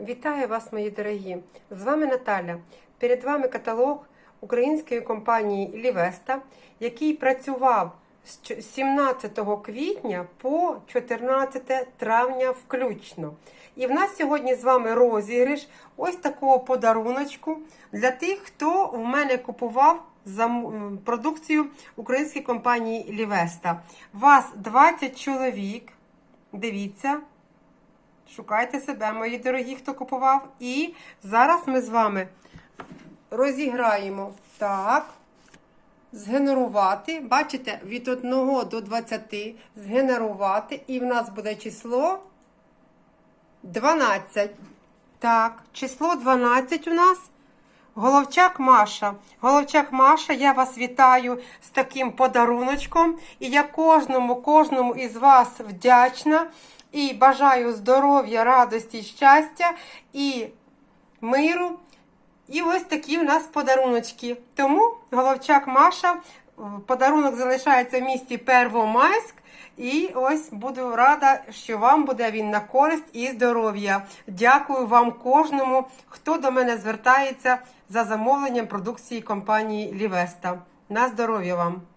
Вітаю вас, мої дорогі! З вами Наталя. Перед вами каталог української компанії Лівеста, який працював з 17 квітня по 14 травня включно. І в нас сьогодні з вами розіграш ось такого подаруночку для тих, хто в мене купував продукцію української компанії Лівеста. Вас 20 чоловік. Дивіться. Шукайте себе, мої дорогі, хто купував. І зараз ми з вами розіграємо так. Згенерувати. Бачите, від 1 до 20 згенерувати. І в нас буде число 12. Так, число 12 у нас. Головчак Маша. Головчак Маша, я вас вітаю з таким подаруночком. І я кожному, кожному із вас вдячна. І бажаю здоров'я, радості, щастя і миру. І ось такі в нас подаруночки. Тому Головчак Маша, подарунок залишається в місті Первомайськ. І ось буду рада, що вам буде він на користь і здоров'я. Дякую вам кожному, хто до мене звертається за замовленням продукції компанії Лівеста. На здоров'я вам!